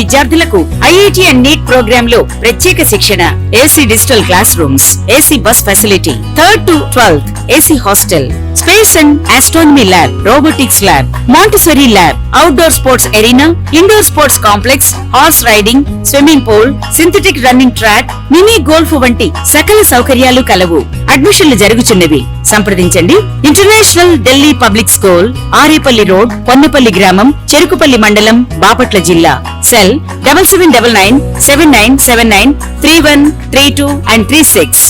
విద్యార్థులకు IIT and NEET ప్రోగ్రామ్లో ప్రత్యేక శిక్షణ. AC digital classrooms AC bus facility third to twelfth AC hostel space and astronomy lab robotics lab Montessori lab outdoor sports arena indoor sports complex horse riding swimming pool synthetic running track mini golf వంటి సకల సౌకర్యాలు కలవు. అడ్మిషన్లు జరుగుచున్నవి. సంప్రదించండి. International Delhi public school Arepalli road Ponnapalli గ్రామం చెరుకుపల్లి మండలం బాపట్ల జిల్లా. Cell double seven double nine seven nine seven nine three one three two and three six.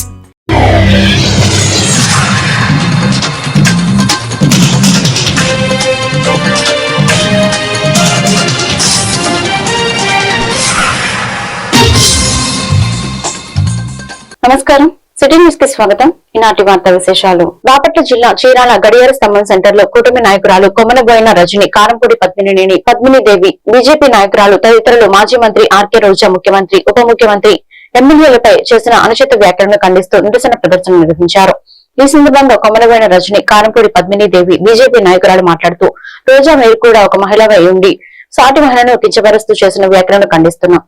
నమస్కారం. సిటీ న్యూస్కి స్వాగతం. ఈనాటి వార్తా విశేషాలు. బాపట్ల జిల్లా చీరాల గడియార స్తంభం సెంటర్లో కూటమి నాయకురాలు కొమ్మనబోయిన రజని కారంపూడి పద్మినినేని పద్మిని దేవి బీజేపీ నాయకురాలు తదితరులు మాజీ మంత్రి ఆర్కే రోజా ముఖ్యమంత్రి ఉప ముఖ్యమంత్రి ఎమ్మెల్యేలపై చేసిన అనుచిత వ్యాఖ్యలను ఖండిస్తూ నిరసన ప్రదర్శన నిర్వహించారు. ఈ సందర్భంగా కొమ్మనబోయిన రజని కారంపూడి పద్మిని దేవి బీజేపీ నాయకురాలు మాట్లాడుతూ రోజా మీరు కూడా ఒక మహిళగా ఉండి సాటి మహిళను కించపరుస్తూ చేసిన వ్యాఖ్యలను ఖండిస్తున్నాం.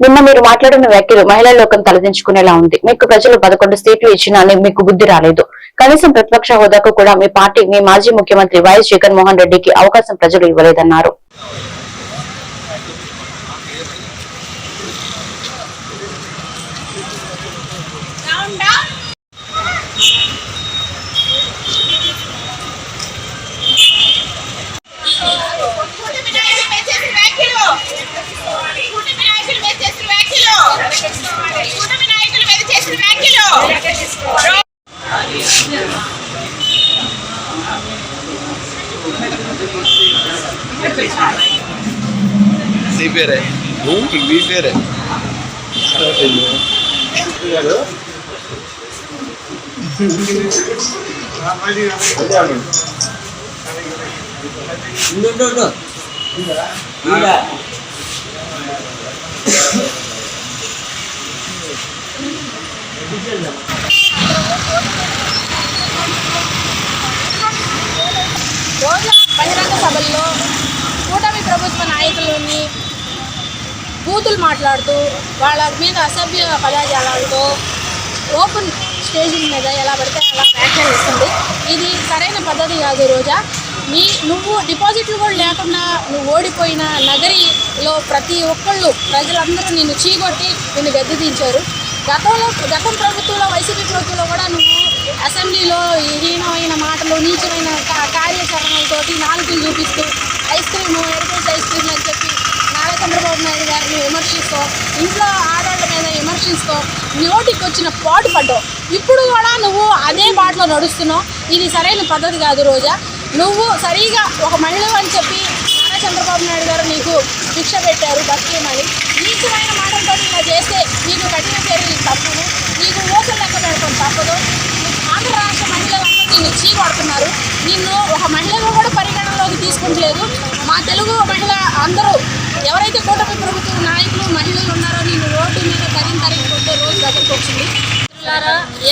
నిన్న మీరు మాట్లాడిన వ్యాఖ్యలు మహిళా లోకం తలదించుకునేలా ఉంది. మీకు ప్రజలు పదకొండు సీట్లు ఇచ్చినా మీకు బుద్ధి రాలేదు. కనీసం ప్రతిపక్ష హోదాకు కూడా మీ పార్టీ మీ మాజీ ముఖ్యమంత్రి వైఎస్ జగన్మోహన్ రెడ్డికి అవకాశం ప్రజలు ఇవ్వలేదన్నారు కూటమి నాయకులు మీద చేసిన వ్యాఖ్యలు కూటమి నాయకుల మీద చేసిన వ్యాఖ్యలు కూటమి నాయకుల మీద చేసిన వ్యాఖ్యలు నీ పేరే మీ పేరే రోజు బహిరంగ సభల్లో కూటమి ప్రభుత్వ నాయకులని బూతులు మాట్లాడుతూ వాళ్ళ మీద అసభ్య పదజాలాలతో ఓపెన్ స్టేజింగ్ మీద ఎలా పడితే అలా వ్యాఖ్యానిస్తుంది ఇది సరైన పద్ధతి కాదు రోజా. మీ నువ్వు డిపాజిట్లు కూడా లేకుండా నువ్వు ఓడిపోయిన నగరిలో ప్రతి ఒక్కళ్ళు ప్రజలందరూ నిన్ను చీగొట్టి నిన్ను గద్దెదించారు గతంలో గతం ప్రభుత్వంలో వైసీపీ ప్రభుత్వంలో కూడా నువ్వు అసెంబ్లీలో హీనమైన మాటలు నీచమైన కార్యాచరణలతోటి నాలుగులు చూపిస్తూ ice cream Heritage ice cream అని చెప్పి చంద్రబాబు నాయుడు గారిని విమర్శిస్తూ ఇంట్లో ఆడవాళ్ళ మీద విమర్శిస్తూ నోటికి వచ్చిన పాటు పడ్డావు. ఇప్పుడు కూడా నువ్వు అదే బాటలో నడుస్తున్నావు. ఇది సరైన పద్ధతి కాదు రోజా. నువ్వు సరిగా ఒక మహిళ అని చెప్పి నారా చంద్రబాబు నాయుడు గారు నీకు శిక్ష పెట్టారు బతికేమని నీచమైన మాటలతో ఇలా చేస్తే నీకు కఠిన చర్యలు తప్పదు. నీకు మోసం లెక్క పెడతాం తప్పదు. ఆంధ్ర రాష్ట్ర మహిళలందరూ నిన్ను చీకొడుతున్నారు నిన్ను ఒక మహిళగా కూడా పరిగణనలోకి తీసుకుంటలేదు. మా తెలుగు మహిళ అందరూ ఎవరైతే కూటమి ప్రభుత్వ నాయకులు మహిళలు ఉన్నారో నేను రోడ్డు మీద పదిహేను తారీఖు కొట్టే రోజు దగ్గరకు వచ్చింది.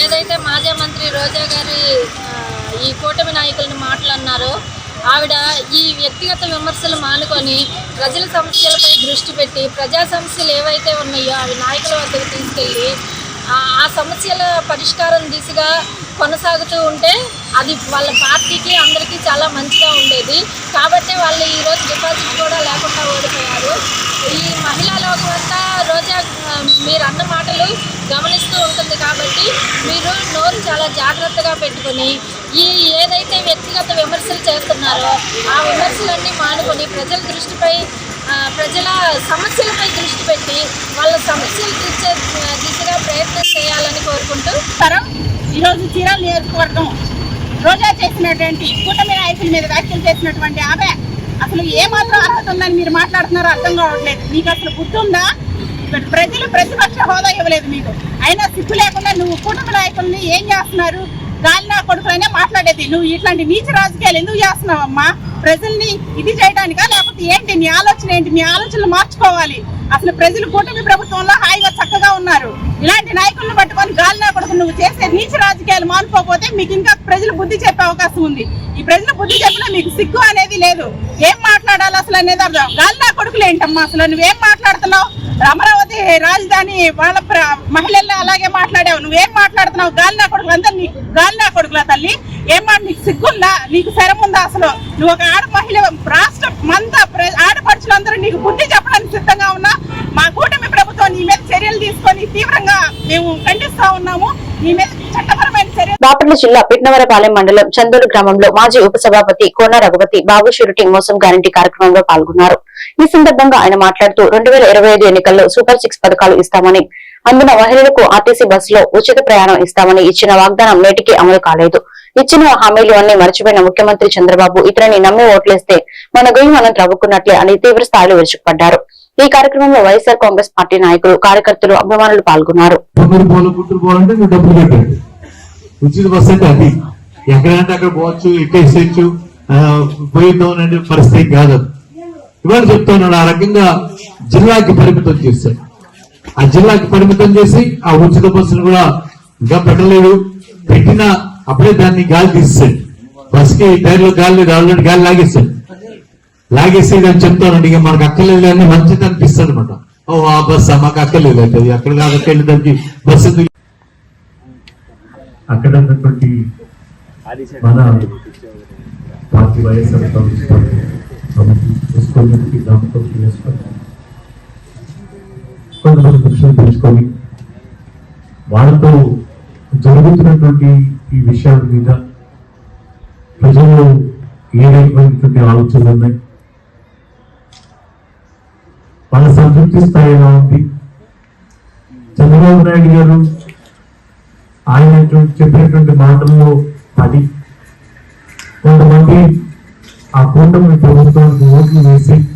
ఏదైతే మాజీ మంత్రి రోజా గారి ఈ కూటమి నాయకులను మాట్లాడినారో ఆవిడ ఈ వ్యక్తిగత విమర్శలు మానుకొని ప్రజల సమస్యలపై దృష్టి పెట్టి ప్రజా సమస్యలు ఏవైతే ఉన్నాయో అవి నాయకుల వద్దకు తీసుకెళ్ళి ఆ సమస్యల పరిష్కారం దిశగా కొనసాగుతూ ఉంటే అది వాళ్ళ పార్టీకి అందరికీ చాలా మంచిగా ఉండేది. కాబట్టి వాళ్ళు ఈరోజు డిపాజిట్ కూడా లేకుండా ఓడిపోయారు. ఈ మహిళా లోకం అంతా రోజా మీరు అన్న మాటలు గమనిస్తూ ఉంటుంది కాబట్టి మీరు నోరు చాలా జాగ్రత్తగా పెట్టుకొని ఈ ఏదైతే వ్యక్తిగత విమర్శలు చేస్తున్నారో ఆ విమర్శలన్నీ మానుకొని ప్రజల దృష్టిపై ప్రజల సమస్యలపై దృష్టి పెట్టి వాళ్ళ సమస్యలు తీర్చే దిశగా ప్రయత్నం చేయాలని కోరుకుంటూ తరం ఈరోజు చీరాల నియోజకవర్గం రోజా చేసినటువంటి కూటమి నాయకుల మీద వ్యాఖ్యలు చేసినటువంటి ఆమె అసలు ఏమాత్రం అర్హత ఉందని మీరు మాట్లాడుతున్నారో అర్థం కావట్లేదు. మీకు అసలు గుర్తుందా ప్రజలు ప్రతిపక్ష హోదా ఇవ్వలేదు మీకు. అయినా సిగ్గు లేకుండా నువ్వు కూటమి నాయకుల్ని ఏం చేస్తున్నారు? గాలి నా కొడుకులనే మాట్లాడేది. నువ్వు ఇట్లాంటి నీచ రాజకీయాలు ఎందుకు చేస్తున్నావమ్మా? ప్రజల్ని ఇది చేయడానికా? లేకపోతే ఏంటి? నీ ఆలోచన ఏంటి? మీ ఆలోచనలు మార్చుకోవాలి. అసలు ప్రజలు కూటమి ప్రభుత్వంలో హాయిగా చక్కగా ఉన్నారు. ఇలాంటి నాయకులను పట్టుకొని గాలినా కొడుకు నువ్వు చేసే నీచ రాజకీయాలు మానుకోపోతే మీకు ఇంకా ప్రజలు బుద్ధి చెప్పే అవకాశం ఉంది. ఈ ప్రజలు బుద్ధి చెప్పినా మీకు సిగ్గు అనేది లేదు. ఏం మాట్లాడాలి అసలు అనేది అర్థం. గాలినా కొడుకులు ఏంటమ్మా? అసలు నువ్వేం మాట్లాడుతున్నావు? అమరావతి రాజధాని వాళ్ళ ప్ర- మహిళల్ని అలాగే మాట్లాడావు? నువ్వేం మాట్లాడుతున్నావు? గాలి నా కొడుకులు? అందరు నీకు గాలి నా కొడుకుల తల్లి? ఏం మాట నీకు సిగ్గుందా? నీకు శరం ఉందా అసలు? నువ్వు ఒక ఆడ మహిళ రాష్ట్ర మంద ఆడపడుచులందరూ నీకు బుద్ధి చెప్పడానికి సిద్ధంగా ఉన్నా. మా కూటమి ప్రభుత్వం నీ మీద చర్యలు తీసుకొని తీవ్రంగా మేము ఖండిస్తా ఉన్నాము. నీ మీద చట్టపరమైన చర్యలు బాపట్ల జిల్లా పిట్నవరపాలెం మండలం చందూరు గ్రామంలో మాజీ ఉప సభాపతి కోన రఘుపతి బాబు షూరిటీ మోసం గ్యారంటీ కార్యక్రమంలో పాల్గొన్నారు. ఈ సందర్భంగా ఆయన మాట్లాడుతూ రెండు ఎన్నికల్లో సూపర్ సిక్స్ పథకాలు ఇస్తామని అందున మహిళలకు ఆర్టీసీ బస్సులో ఉచిత ప్రయాణం ఇస్తామని ఇచ్చిన వాగ్దానం నేటికి అమలు కాలేదు. ఇచ్చిన హామీలు అన్ని మర్చిపోయిన ముఖ్యమంత్రి చంద్రబాబు ఇతరని నమ్మి ఓట్లేస్తే మన గొయ్యి మనం త్రవ్వుకున్నట్లే అని తీవ్ర స్థాయిలో విరుచుకుపడ్డారు. ఈ కార్యక్రమంలో వైఎస్ఆర్ కాంగ్రెస్ పార్టీ నాయకులు కార్యకర్తలు అభిమానులు పాల్గొన్నారు. తొమ్మిది ఉచిత బస్సు అంటే అది. ఎక్కడంటే అక్కడ పోవచ్చు ఎక్కేసేయచ్చు పోయిద్దాం అనే పరిస్థితి కాదు. ఇవాళ చెప్తున్నాడు ఆ రకంగా జిల్లాకి పరిమితం చేశాడు. ఆ జిల్లాకి పరిమితం చేసి ఆ ఉచిత బస్సును కూడా ఇంకా పెట్టలేదు. పెట్టిన అప్పుడే దాన్ని గాలి తీసేసాడు బస్కి టైర్లో గాలి లేదు ఆల్రెడీ గాలి లాగేసాడు లాగేసి అని చెప్తానండి. ఇక మనకు అక్కర్లేదు అని మంచిది అనిపిస్తుంది అనమాట ఓ ఆ బస్ మాకు అక్కర్లేదు అంటే అక్కడ కాదు అక్కడ దానికి బస్సు అక్కడ ఉన్నటువంటి మన పార్టీ వైఎస్ఆర్ కాంగ్రెస్ పార్టీ ప్రభుత్వం చేసుకోవడానికి దాంతో చేసుకొని కొంతమంది దృష్టిని తెలుసుకొని వాళ్ళతో జరుగుతున్నటువంటి ఈ విషయాల మీద ప్రజల్లో ఏ రకమైనటువంటి ఆలోచనలు ఉన్నాయి. వాళ్ళ సంతృప్తి స్థాయి ఎలా ఉంది? చంద్రబాబు నాయుడు గారు ఆయన చెప్పినటువంటి మాటల్లో పడి కొంతమంది ఆ కూటమి ప్రభుత్వానికి ఓట్లు వేసి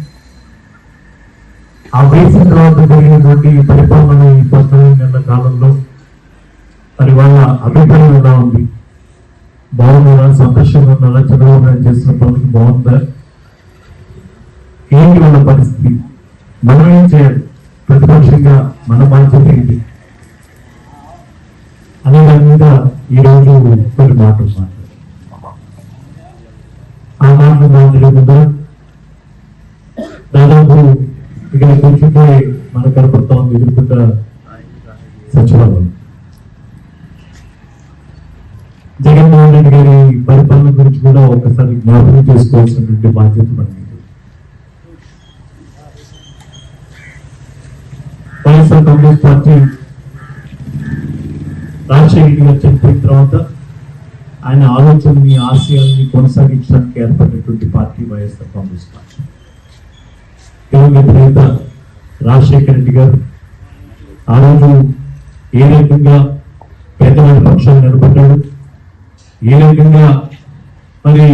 ఆ వయసు తర్వాత జరిగినటువంటి పరిపాలన ఈ పద్నాలుగు నెలల కాలంలో మరి వాళ్ళ అభిప్రాయం ఎలా ఉంది? బాగుందా సంతోషంగా ఉన్నారా? చంద్రబాబు నాయుడు చేసిన పనులకి బాగుందా? ఏంటి వాళ్ళ పరిస్థితి? మనం ఏం చేయాలి? ప్రతిపక్షంగా మన బాధ్యత ఏంటి? అనే దాని మీద ఈరోజు కొన్ని మాటలు మాట్లాడారు ఆ మాటలు మాట్లాడే ముందు దాదాపు ఇక్కడ కూర్చుంటే మన కనపడతా ఉంది ఎదుర్కొంట సచివాలయం. జగన్మోహన్ రెడ్డి గారి పరిపాలన గురించి కూడా ఒకసారి జ్ఞాపకం చేసుకోవాల్సినటువంటి బాధ్యత మనకి. వైఎస్ఆర్ కాంగ్రెస్ పార్టీ రాజశేఖర్ గారు చనిపోయిన తర్వాత ఆయన ఆలోచనని ఆశయాల్ని కొనసాగించడానికి ఏర్పడినటువంటి పార్టీ వైఎస్ఆర్ కాంగ్రెస్ పార్టీ. దివంగత నేత రాజశేఖర రెడ్డి గారు. ఆ రోజు ఏ రకంగా పేదవాడి పక్షాన్ని నడుపుతాడు ఏ రకంగా మరి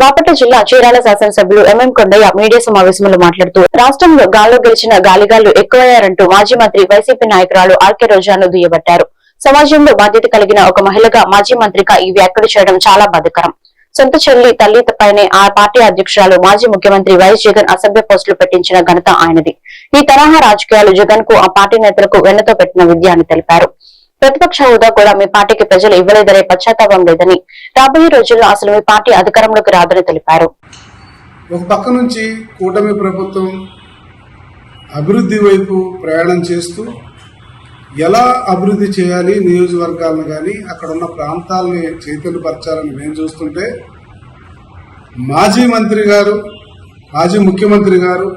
బాపట్ల జిల్లా చీరాల శాసనసభ్యులు ఎంఎం కొండయ్య మీడియా సమావేశంలో మాట్లాడుతూ రాష్ట్రంలో గాల్లో గెలిచిన గాలిగాళ్ళు ఎక్కువయ్యారంటూ మాజీ మంత్రి వైసీపీ నాయకురాలు ఆర్కే రోజాను దుయ్యబట్టారు. సమాజంలో బాధ్యత కలిగిన ఒక మహిళగా మాజీ మంత్రిగా ఈ వ్యాఖ్యలు చేయడం చాలా బాధకరం. సొంత చెల్లి తల్లి పైనే ఆ పార్టీ అధ్యక్షురాలు మాజీ ముఖ్యమంత్రి వైఎస్ జగన్ అసభ్య పోస్టులు పెట్టించిన ఘనత ఆయనది. ఈ తరహా రాజకీయాలు జగన్కు ఆ పార్టీ నేతలకు వెన్నతో పెట్టిన విద్య అని తెలిపారు. ప్రతిపక్ష హోదా కూడా మీ పార్టీకి ప్రజలు ఇవ్వలేదనే పశ్చాత్తాపం లేదని రాబోయే రోజుల్లో అసలు మీ పార్టీ అధికారంలోకి రాదని తెలిపారు. ఒక పక్క నుంచి కూటమి ప్రభుత్వం అభివృద్ధి వైపు ప్రయాణం చేస్తూ ఎలా అభివృద్ధి చేయాలి నియోజకవర్గాలను కానీ అక్కడ ఉన్న ప్రాంతాలని చైతన్యపరచాలని మేము చూస్తుంటే మాజీ మంత్రి గారు మాజీ ముఖ్యమంత్రి గారు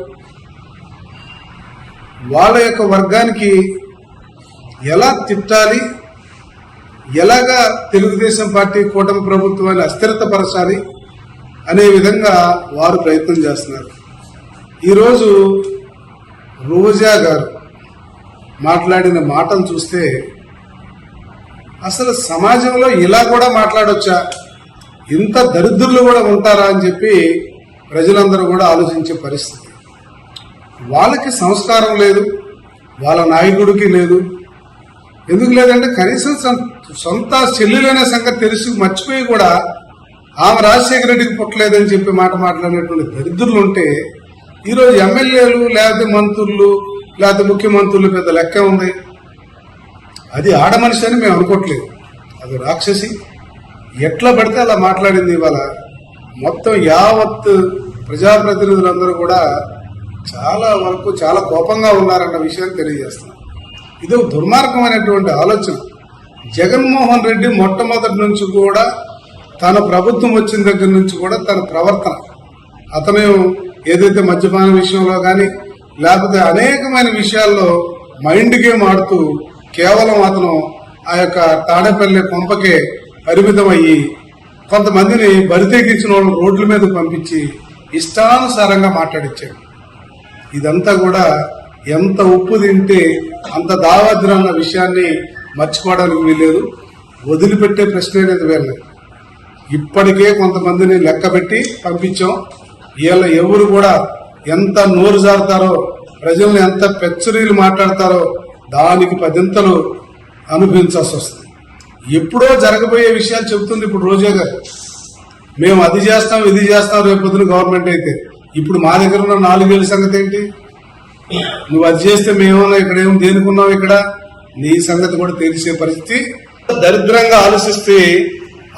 వాళ్ళ యొక్క వర్గానికి ఎలా తిట్టాలి ఎలాగా తెలుగుదేశం పార్టీ కూటమి ప్రభుత్వాన్ని అస్థిరతపరచాలి అనే విధంగా వారు ప్రయత్నం చేస్తున్నారు. ఈరోజు రోజా గారు మాట్లాడిన మాటలు చూస్తే అసలు సమాజంలో ఇలా కూడా మాట్లాడొచ్చా? ఇంత దరిద్రులు కూడా ఉంటారా అని చెప్పి ప్రజలందరూ కూడా ఆలోచించే పరిస్థితి. వాళ్ళకి సంస్కారం లేదు వాళ్ళ నాయకుడికి లేదు. ఎందుకు లేదంటే కనీసం సొంత చెల్లెలైన సంగతి తెలిసి మర్చిపోయి కూడా ఆమె రాజశేఖర రెడ్డికి పుట్టలేదని చెప్పి మాట మాట్లాడినటువంటి దరిద్రులు ఉంటే ఈరోజు ఎమ్మెల్యేలు లేకపోతే మంత్రులు లేకపోతే ముఖ్యమంత్రులు పెద్ద లెక్క ఉంది. అది ఆడ మనిషి అని మేము అనుకోవట్లేదు అది రాక్షసి. ఎట్లా పడితే అలా మాట్లాడింది ఇవాళ. మొత్తం యావత్ ప్రజాప్రతినిధులందరూ కూడా చాలా వరకు చాలా కోపంగా ఉన్నారన్న విషయాన్ని తెలియజేస్తున్నాం ఇది దుర్మార్గం దుర్మార్గమైనటువంటి ఆలోచన. జగన్మోహన్ రెడ్డి మొట్టమొదటి నుంచి కూడా తన ప్రభుత్వం వచ్చిన దగ్గర నుంచి కూడా తన ప్రవర్తన. అతను ఏదైతే మద్యపాన విషయంలో కానీ లేకపోతే అనేకమైన విషయాల్లో మైండ్ గేమ్ ఆడుతూ కేవలం అతను ఆ యొక్క తాడేపల్లి పంపకే పరిమితం అయ్యి కొంతమందిని బరితెగించిన వాళ్ళు రోడ్ల మీద పంపించి ఇష్టానుసారంగా మాట్లాడించాడు ఇదంతా కూడా ఎంత ఉప్పు తింటే అంత దావాద్రం అన్న విషయాన్ని మర్చిపోవడానికి వీల్లేదు. వదిలిపెట్టే ప్రశ్న అనేది వీళ్ళని ఇప్పటికే కొంతమందిని లెక్క పెట్టి పంపించాం. వీళ్ళ ఎవరు కూడా ఎంత నోరు జారుతారో ప్రజల్ని ఎంత పెచ్చరీలు మాట్లాడతారో దానికి పదింతలు అనుభవించాల్సి వస్తుంది. ఎప్పుడో జరగబోయే విషయాలు చెబుతుంది ఇప్పుడు రోజే గారు. మేము అది చేస్తాం ఇది చేస్తాం రేపు పొద్దున గవర్నమెంట్ అయితే. ఇప్పుడు మా దగ్గర ఉన్న నాలుగేళ్ళ సంగతి ఏంటి? నువ్వు అది చేస్తే మేమన్నా ఇక్కడ ఏం దేనికున్నావు ఇక్కడ? నీ సంగతి కూడా తెలిసే పరిస్థితి. దరిద్రంగా ఆలోచిస్తే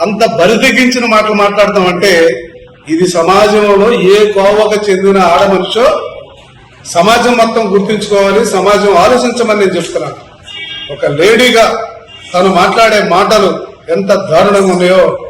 అంత బరిదెగించిన మాటలు మాట్లాడతాం అంటే ఇది సమాజంలో ఏ కోవకు చెందిన ఆడమనిషో సమాజం మొత్తం గుర్తుంచుకోవాలి సమాజం ఆలోచించమని నేను చెప్తున్నాను. ఒక లేడీగా తను మాట్లాడే మాటలు ఎంత దారుణంగా ఉన్నాయో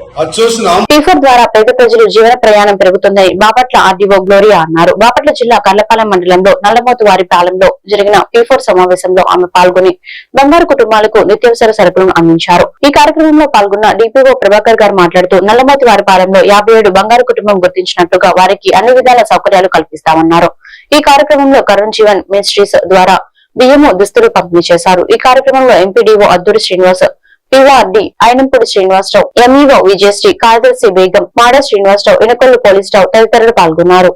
టీఫర్ ద్వారా పేద ప్రజలు జీవన ప్రయాణం పెరుగుతుందని బాపట్ల ఆర్డీఓ గ్లోరియా అన్నారు. బాపట్ల జిల్లా కర్లపాలెం మండలంలో నల్లమోతు వారి పాలెంలో జరిగిన టీఫోర్ సమావేశంలో ఆమె పాల్గొని బంగారు కుటుంబాలకు నిత్యావసర సరుకులను అందించారు. ఈ కార్యక్రమంలో పాల్గొన్న డిపిఓ ప్రభాకర్ గారు మాట్లాడుతూ నల్లమోతు వారి పాలెంలో యాభై ఏడు బంగారు కుటుంబం గుర్తించినట్లుగా వారికి అన్ని విధాల సౌకర్యాలు కల్పిస్తామన్నారు. ఈ కార్యక్రమంలో కరుణ్ జీవన్ మినిస్ట్రీస్ ద్వారా బియ్యము దుస్తులు పంపిణీ చేశారు. ఈ కార్యక్రమంలో MPDO Adduri Srinivas PRD Ayinampudi Srinivasarao MEO Vijayasri కార్యదర్శి బేగం మాడ శ్రీనివాసరావు ఇనకొల్లు పోలీసరావు తదితరులు పాల్గొన్నారు.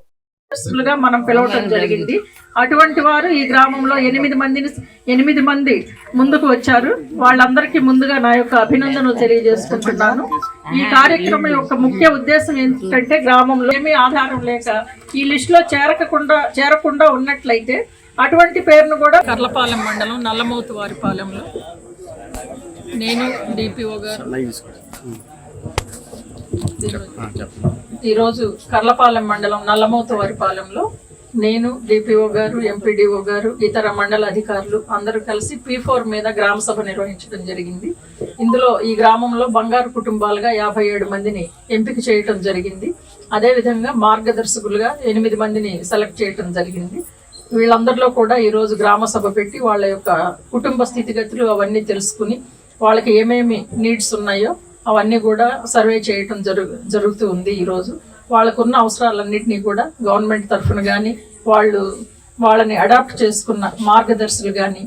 మనం పిలవటం జరిగింది. అటువంటి వారు ఈ గ్రామంలో ఎనిమిది మందిని ఎనిమిది మంది ముందుకు వచ్చారు. వాళ్ళందరికీ ముందుగా నా యొక్క అభినందనలు తెలియజేసుకుంటున్నాను. ఈ కార్యక్రమం యొక్క ముఖ్య ఉద్దేశం ఏంటంటే గ్రామంలో ఏమీ ఆధారం లేక ఈ లిస్టులో చేరకుండా చేరకుండా ఉన్నట్లయితే అటువంటి పేరును కూడా కర్లపాలెం మండలం నల్లమౌతు వారిపాలెంలో నేను డిపిఓ గారు. ఈరోజు కర్లపాలెం మండలం నల్లమూత వరిపాలెంలో నేను డిపిఓ గారు ఎంపీడీఓ గారు ఇతర మండల అధికారులు అందరూ కలిసి పీ ఫోర్ మీద గ్రామ సభ నిర్వహించడం జరిగింది. ఇందులో ఈ గ్రామంలో బంగారు కుటుంబాలుగా యాభై ఏడు మందిని ఎంపిక చేయటం జరిగింది. అదేవిధంగా మార్గదర్శకులుగా ఎనిమిది మందిని సెలెక్ట్ చేయటం జరిగింది. వీళ్ళందరిలో కూడా ఈరోజు గ్రామ సభ పెట్టి వాళ్ళ యొక్క కుటుంబ స్థితిగతులు అవన్నీ తెలుసుకుని వాళ్ళకి ఏమేమి నీడ్స్ ఉన్నాయో అవన్నీ కూడా సర్వే చేయటం జరుగు జరుగుతూ ఉంది ఈరోజు వాళ్ళకున్న అవసరాలన్నింటినీ కూడా గవర్నమెంట్ తరఫున కానీ వాళ్ళు వాళ్ళని అడాప్ట్ చేసుకున్న మార్గదర్శులు కానీ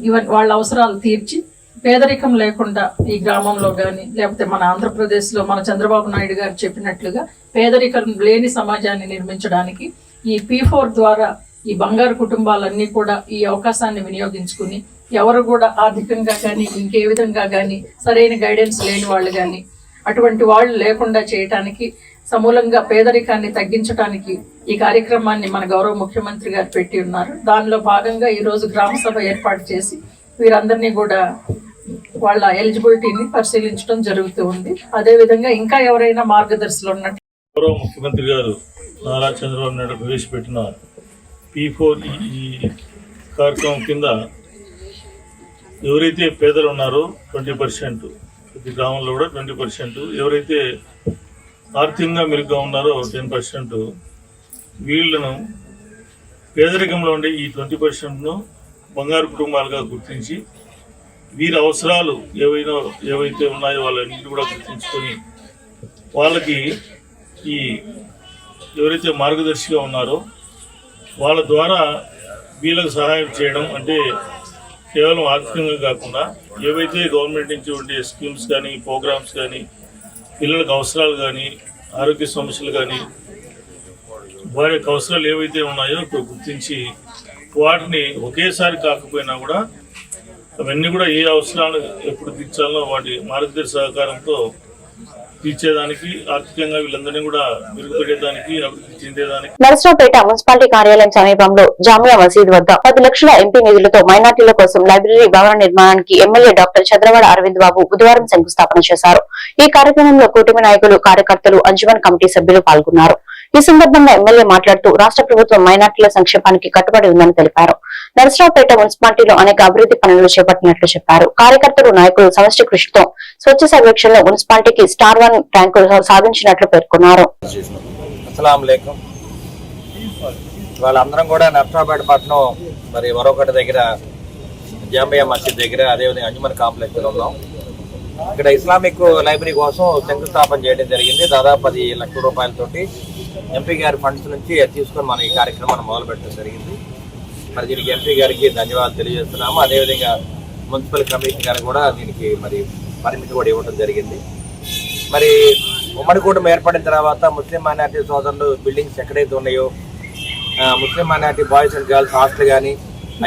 ఇవన్ వాళ్ళ అవసరాలు తీర్చి పేదరికం లేకుండా ఈ గ్రామంలో కానీ లేకపోతే మన ఆంధ్రప్రదేశ్లో మన చంద్రబాబు నాయుడు గారు చెప్పినట్లుగా పేదరికం లేని సమాజాన్ని నిర్మించడానికి ఈ పీ ఫోర్ ద్వారా ఈ బంగారు కుటుంబాలన్నీ కూడా ఈ అవకాశాన్ని వినియోగించుకుని ఎవరు కూడా ఆర్థికంగా కానీ ఇంకే విధంగా కానీ సరైన గైడెన్స్ లేని వాళ్ళు కానీ అటువంటి వాళ్ళు లేకుండా చేయటానికి సమూలంగా పేదరికాన్ని తగ్గించడానికి ఈ కార్యక్రమాన్ని మన గౌరవ ముఖ్యమంత్రి గారు పెట్టి ఉన్నారు. దానిలో భాగంగా ఈరోజు గ్రామ సభ ఏర్పాటు చేసి వీరందరినీ కూడా వాళ్ళ ఎలిజిబిలిటీని పరిశీలించడం జరుగుతూ ఉంది. అదేవిధంగా ఇంకా ఎవరైనా మార్గదర్శులు ఉన్నట్టు గౌరవ ముఖ్యమంత్రి గారు నారా చంద్రబాబు నాయుడు ప్రవేశపెట్టిన పీ ఫోర్ ఈ కార్యక్రమం కింద ఎవరైతే పేదలు ఉన్నారో ట్వంటీ పర్సెంట్ ప్రతి గ్రామంలో కూడా ట్వంటీ పర్సెంట్. ఎవరైతే ఆర్థికంగా మెరుగ్గా ఉన్నారో టెన్ పర్సెంట్. వీళ్ళను పేదరికంలో ఉండే ఈ ట్వంటీ పర్సెంట్ను బంగారు కుటుంబాలుగా గుర్తించి వీరి అవసరాలు ఏవైనా ఏవైతే ఉన్నాయో వాళ్ళన్నింటి కూడా గుర్తించుకొని వాళ్ళకి ఈ ఎవరైతే మార్గదర్శిగా ఉన్నారో వాళ్ళ ద్వారా వీళ్ళకు సహాయం చేయడం అంటే కేవలం ఆర్థికంగా కాకుండా ఏవైతే గవర్నమెంట్ నుంచి ఉండే స్కీమ్స్ కానీ ప్రోగ్రామ్స్ కానీ పిల్లలకు అవసరాలు కానీ ఆరోగ్య సమస్యలు కానీ వారి యొక్క అవసరాలు ఏవైతే ఉన్నాయో గుర్తించి వాటిని ఒకేసారి కాకపోయినా కూడా అవన్నీ కూడా ఏ అవసరాలు ఎప్పుడు తీర్చాలో వాటి మార్గదర్శి సహకారంతో తీర్చేదానికి ఆర్థికంగా వీళ్ళందరినీ కూడా అభివృద్ధి చెందేదానికి. నరసరావుపేట మున్సిపాలిటీ కార్యాలయం సమీపంలో జామియా మసీద్ వద్ద పది లక్షల ఎంపీ నిధులతో మైనార్టీల కోసం లైబ్రరీ భవన నిర్మాణానికి ఎమ్మెల్యే డాక్టర్ చంద్రవాడ అరవింద్ బాబు బుధవారం శంకుస్థాపన చేశారు. ఈ కార్యక్రమంలో కూటమి నాయకులు కార్యకర్తలు అంజుమన్ కమిటీ సభ్యులు పాల్గొన్నారు. ఈ సందర్భంగా ఎమ్మెల్యే మాట్లాడుతూ రాష్ట్ర ప్రభుత్వం మైనార్టీల సంక్షేమానికి కట్టుబడి ఉందని తెలిపారు. నరసరావుపేట మున్సిపాలిటీలో అనేక అభివృద్ధి పనులు చేపట్టినట్లు చెప్పారు. కార్యకర్తలు నాయకులు సమష్టి కృషితో స్వచ్ఛ సర్వేక్షణలో మున్సిపాలిటీకి స్టార్ వన్ ర్యాంకులు సాధించినట్లు పేర్కొన్నారు. వాళ్ళందరం కూడా నర్సాపేట పట్టణం మరి మరొకటి దగ్గర జాంబియా మసీద్ దగ్గర అదేవిధంగా అంజుమన్ కాంప్లెక్స్లో ఉన్నాం. ఇక్కడ ఇస్లామిక్ లైబ్రరీ కోసం శంకుస్థాపన చేయడం జరిగింది. దాదాపు పది లక్షల రూపాయలతోటి ఎంపీ గారి ఫండ్స్ నుంచి తీసుకొని మనం ఈ కార్యక్రమాన్ని మొదలు పెట్టడం జరిగింది. మరి దీనికి ఎంపీ గారికి ధన్యవాదాలు తెలియజేస్తున్నాము. అదేవిధంగా మున్సిపల్ కమిషన్ గారు కూడా దీనికి మరి పరిమితి కూడా ఇవ్వడం జరిగింది. మరి ఉమ్మడి కూటమి ఏర్పడిన తర్వాత ముస్లిం మైనార్టీ సోదరులు బిల్డింగ్స్ ఎక్కడైతే ఉన్నాయో ముస్లిం minority boys and girls hostel కానీ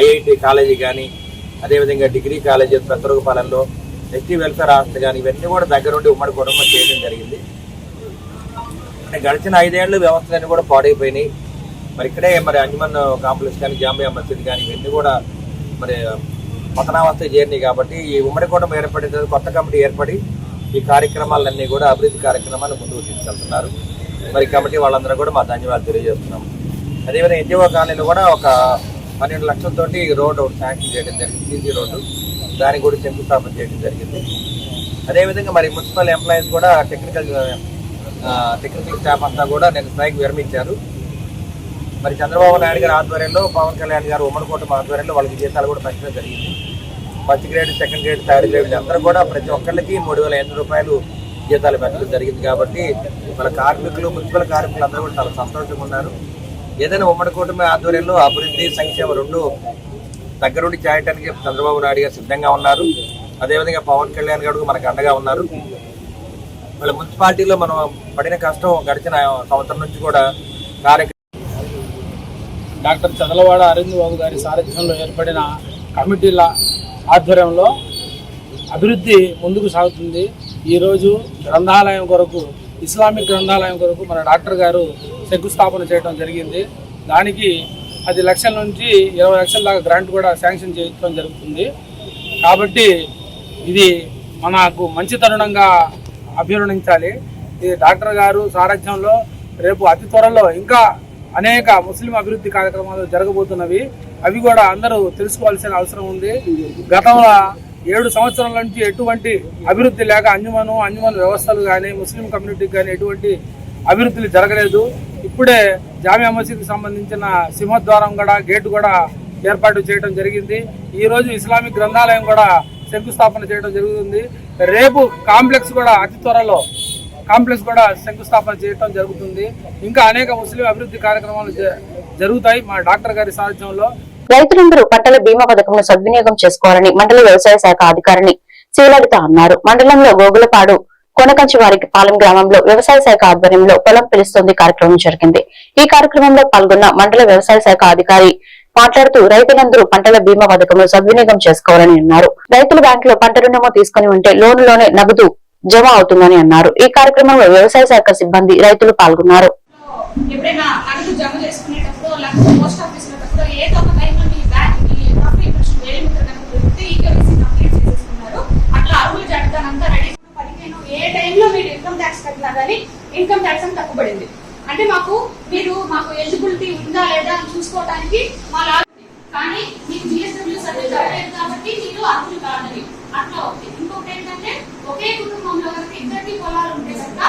ఐఐటి కాలేజీ కానీ అదేవిధంగా డిగ్రీ కాలేజీ పెత్తరుగుపాలెంలో ఎస్టీ వెల్ఫేర్ హాస్టల్ కానీ ఇవన్నీ కూడా దగ్గరుండి ఉమ్మడి కుటుంబం చేయడం జరిగింది. గడిచిన ఐదేళ్ళు వ్యవస్థలన్నీ కూడా పాడైపోయినాయి. మరి ఇక్కడే మరి అంజమన్ కాంప్లెక్స్ కానీ జాంబియా మసీద్ కానీ ఇవన్నీ కూడా మరి పతనావస్థ చేరినాయి కాబట్టి ఈ ఉమ్మడి కుటుంబం ఏర్పడిన కొత్త కమిటీ ఏర్పడి ఈ కార్యక్రమాలన్నీ కూడా అభివృద్ధి కార్యక్రమాలు ముందుకు తీసుకెళ్తున్నారు. మరి కమిటీ వాళ్ళందరూ కూడా మా ధన్యవాదాలు తెలియజేస్తున్నాం. అదేవిధంగా ఎన్జిఓ కాలనీలో కూడా ఒక పన్నెండు లక్షలతోటి రోడ్డు ఒకటి శాంక్షన్ చేయడం జరిగింది సీసీ రోడ్డు. దానికి కూడా శంకుస్థాపన చేయడం జరిగింది. అదేవిధంగా మరి మున్సిపల్ ఎంప్లాయీస్ కూడా టెక్నికల్ టెక్నికల్ స్టాఫ్ అంతా కూడా నేను స్ట్రైక్ విరమించారు. మరి చంద్రబాబు నాయుడు గారి ఆధ్వర్యంలో పవన్ కళ్యాణ్ గారు ఉమ్మడి కూటమి ఆధ్వర్యంలో వాళ్ళకి జీతాలు కూడా పెంచడం జరిగింది. First grade second grade third grade అందరూ కూడా ప్రతి ఒక్కళ్ళకి మూడు వేల ఎనిమిది రూపాయలు జీతాలు పెట్టడం జరిగింది కాబట్టి మన కార్మికులు మున్సిపల్ కార్మికులు అందరూ కూడా చాలా సంతోషంగా ఉన్నారు. ఏదైనా ఉమ్మడి కూటమి ఆధ్వర్యంలో అభివృద్ధి సంక్షేమ రెండు దగ్గరుండి చేయడానికి చంద్రబాబు నాయుడు గారు సిద్ధంగా ఉన్నారు. అదేవిధంగా పవన్ కళ్యాణ్ గారు మనకు అండగా ఉన్నారు. వాళ్ళ మున్సిపాలిటీలో మనం పడిన కష్టం గడిచిన సంవత్సరం నుంచి కూడా కార్యక్రమం డాక్టర్ చదలవాడ అరవింద్ బాబు గారి సారథ్యంలో ఏర్పడిన కమిటీల ఆధ్వర్యంలో అభివృద్ధి ముందుకు సాగుతుంది. ఈరోజు గ్రంథాలయం కొరకు ఇస్లామిక్ గ్రంథాలయం కొరకు మన డాక్టర్ గారు శంకుస్థాపన చేయడం జరిగింది. దానికి పది లక్షల నుంచి ఇరవై లక్షల దాకా గ్రాంట్ కూడా శాంక్షన్ చేయించడం జరుగుతుంది. కాబట్టి ఇది మనకు మంచి తరుణంగా అభివర్ణించాలి ఇది డాక్టర్ గారు సారథ్యంలో రేపు అతి త్వరలో ఇంకా అనేక ముస్లిం అభివృద్ధి కార్యక్రమాలు జరగబోతున్నవి. అవి కూడా అందరూ తెలుసుకోవాల్సిన అవసరం ఉంది. గతంలో ఏడు సంవత్సరాల నుంచి ఎటువంటి అభివృద్ధి లేక అంజుమను అంజుమన్ వ్యవస్థలు కానీ ముస్లిం కమ్యూనిటీకి కానీ ఎటువంటి అభివృద్ధులు జరగలేదు. ఇప్పుడే జామియా మసీద్కి సంబంధించిన సింహద్వారం కూడా గేటు కూడా ఏర్పాటు చేయడం జరిగింది. ఈరోజు ఇస్లామిక్ గ్రంథాలయం కూడా శంకుస్థాపన చేయడం జరుగుతుంది. రేపు కాంప్లెక్స్ కూడా అతి త్వరలో కాంప్లెక్స్ కూడా శంకుస్థాపన చేయడం జరుగుతుంది. ఇంకా అనేక ముస్లిం అభివృద్ధి కార్యక్రమాలు జరుగుతాయి మా డాక్టర్ గారి సాధ్యంలో రైతులందరూ పంటల బీమా పథకంను సద్వినియోగం చేసుకోవాలని మండల వ్యవసాయ శాఖ అధికారిని శ్రీలలిత అన్నారు. మండలంలో గోగులపాడు కొనకంచి వారికి పాలెం గ్రామంలో వ్యవసాయ శాఖ ఆధ్వర్యంలో పొలం పిలుస్తుంది కార్యక్రమం జరిగింది. ఈ కార్యక్రమంలో పాల్గొన్న మండల వ్యవసాయ శాఖ అధికారి మాట్లాడుతూ రైతులందరూ పంటల బీమా పథకంలో సద్వినియోగం చేసుకోవాలని అన్నారు. రైతులు బ్యాంకులో పంట రుణమో తీసుకుని ఉంటే లోనులోనే నగదు జమ అవుతుందని అన్నారు. ఈ కార్యక్రమంలో వ్యవసాయ శాఖ సిబ్బంది రైతులు పాల్గొన్నారు. ఏ టైంలో మీరు ఇన్కమ్ ట్యాక్స్ కట్టినా కానీ ఇన్కమ్ ట్యాక్స్ అని అంటే మాకు మీరు మాకు ఎలిజిబిలిటీ ఉందా లేదా అని చూసుకోవడానికి మా లా కానీ మీకు జిఎస్డబ్ల్యూ సర్వీస్ అవ్వలేదు కాబట్టి మీరు అర్హులు కాదని అట్లా ఒకటి ఇంకొకటి ఏంటంటే ఒకే కుటుంబంలో కనుక ఇద్దరికి పొలాలు ఉంటే కనుక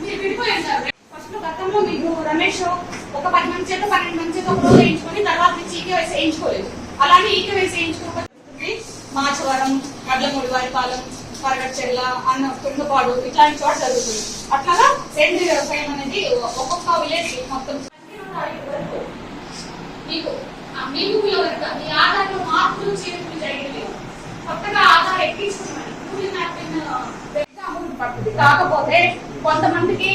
మీరు విడిపోయి ఉంటారు. ఫస్ట్ గతంలో మీకు రమేష్ ఒక పది మంది చేత పన్నెండు మంది చేత ఒక రోజు వేయించుకొని తర్వాత నుంచి ఈకేవైసీ వేయించుకోలేదు. అలానే ఈకేవైసీ వేయించుకోకపోతే మాచవరం కడ్లమూడి వారిపాలెం పరగచెర్ల అన్న తుంగపాడు ఇట్లాంటి చోట జరుగుతుంది. అట్లాగా సేంద్రీయ వ్యవసాయం అనేది ఒక్కొక్క విలేజ్ మొత్తం. మీకు మీ భూమిలో కనుక మీ ఆధార్లో మార్పులు చేర్పులు జరిగినవి కొత్తగా ఆధార్ ఎక్కించుకున్నాను భూమి మ్యాపింగ్ పడుతుంది. కాకపోతే కొంతమందికి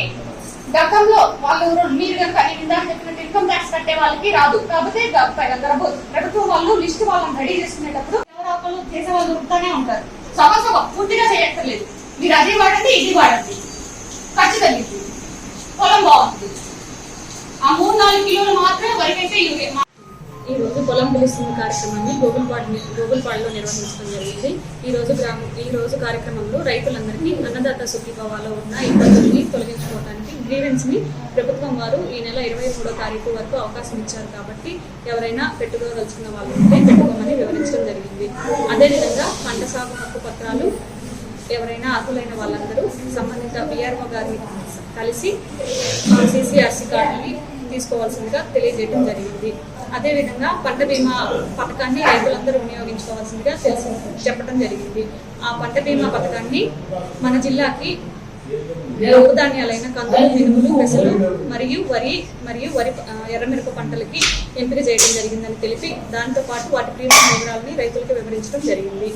గతంలో వాళ్ళు మీరు కనుక నేను ఇందాక చెప్పినట్టు ఇన్కమ్ ట్యాక్స్ కట్టే వాళ్ళకి రాదు. కాకపోతే ప్రభుత్వం వాళ్ళు లిస్ట్ వాళ్ళని రెడీ చేసుకునేటప్పుడు ఎవరో ఒకళ్ళు చేసే వాళ్ళు దొరుకుతూనే ఉంటారు. సగం పూర్తిగా చేయక్కర్లేదు. మీరు అది వాడండి ఇది వాడండి. ఖర్చు పొలం బాగుంటుంది ఆ మూడు నాలుగు కిలోలు మాత్రమే వరకైతే ఇవి ఈ రోజు పొలం పిలుస్తుంది కార్యక్రమాన్ని గోగుల్పాడు గోగుల్పాడులో నిర్వహించడం జరిగింది. ఈ రోజు గ్రామ ఈ రోజు కార్యక్రమంలో రైతులందరికీ అన్నదాత సుఖీభావాలో ఉన్న ఇబ్బందుల్ని తొలగించుకోవడానికి గ్రీవెన్స్ని ప్రభుత్వం వారు ఈ నెల ఇరవై మూడో తారీఖు వరకు అవకాశం ఇచ్చారు కాబట్టి ఎవరైనా పెట్టుకోదలుచుకున్న వాళ్ళు ఉంటే పెట్టుకోమని వివరించడం జరిగింది. అదేవిధంగా పంట సాగు హక్కు పత్రాలు ఎవరైనా అర్హులైన వాళ్ళందరూ సంబంధిత బిఆర్ఓ గారిని కలిసి సిసిఆర్సి కార్డుని తీసుకోవాల్సిందిగా తెలియజేయడం జరిగింది. అదేవిధంగా పంట బీమా పథకాన్ని రైతులందరూ వినియోగించుకోవాల్సిందిగా తెలిసి చెప్పడం జరిగింది. ఆ పంట బీమా పథకాన్ని మన జిల్లాకి ధాన్యాలైన కందులు మినుములు పెసలు మరియు వరి మరియు వరి ఎర్రమిరప పంటలకి ఎంపిక చేయడం జరిగిందని తెలిపి దాంతో పాటు వాటి ప్రీమియం వివరాలని రైతులకు వివరించడం జరిగింది.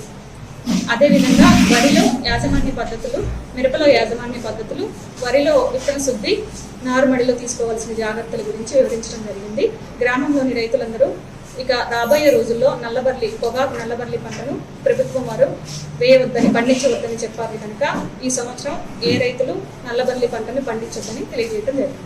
అదేవిధంగా వరిలో యాజమాన్య పద్ధతులు మిరపలో యాజమాన్య పద్ధతులు వరిలో విత్తన శుద్ధి నారుమడిలో తీసుకోవాల్సిన జాగ్రత్తల గురించి వివరించడం జరిగింది. గ్రామంలోని రైతులందరూ ఇక రాబోయే రోజుల్లో నల్లబర్లి పొగాకు నల్లబర్లి పంటను ప్రభుత్వం వారు వేయవద్దని పండించవద్దని చెప్పాలి కనుక ఈ సంవత్సరం ఏ రైతులు నల్లబర్లి పంటను పండించొద్దని తెలియజేయడం జరిగింది.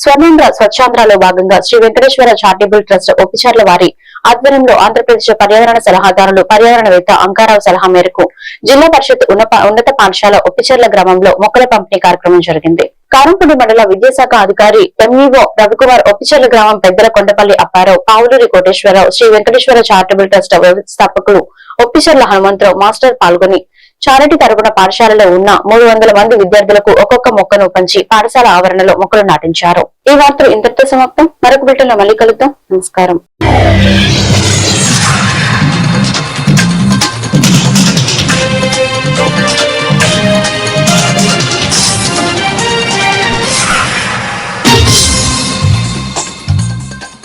స్వర్ణాంధ్ర స్వచ్ఛాంధ్రలో భాగంగా శ్రీ వెంకటేశ్వర చారిటబుల్ ట్రస్ట్ ఒప్పిచర్ల వారి ఆధ్వర్యంలో ఆంధ్రప్రదేశ్ పర్యావరణ సలహాదారులు పర్యావరణవేత్త అంకారావు సలహా మేరకు జిల్లా పరిషత్ ఉన్నత ఉన్నత పాఠశాల ఒప్పిచర్ల గ్రామంలో మొక్కల పంపిణీ కార్యక్రమం జరిగింది. కారంపూడి మండల విద్యాశాఖ అధికారి ఎంఈఓ రవికుమార్ ఒప్పిచర్ల గ్రామం పెద్దల కొండపల్లి అప్పారావు పావులూరి కోటేశ్వరరావు శ్రీ వెంకటేశ్వర చారిటబుల్ ట్రస్ట్ వ్యవస్థాపకులు ఒప్పిచర్ల హనుమంతరావు మాస్టర్ పాల్గొని చారిటీ తరపున పాఠశాలలో ఉన్న మూడు వందల మంది విద్యార్థులకు ఒక్కొక్క మొక్కను పంచి పాఠశాల ఆవరణలో మొక్కలు నాటించారు. ఈ వార్తలు ఇంతటితో సమాప్తం. మరొక బిడ్డలో మళ్ళీ కలుద్దాం. నమస్కారం.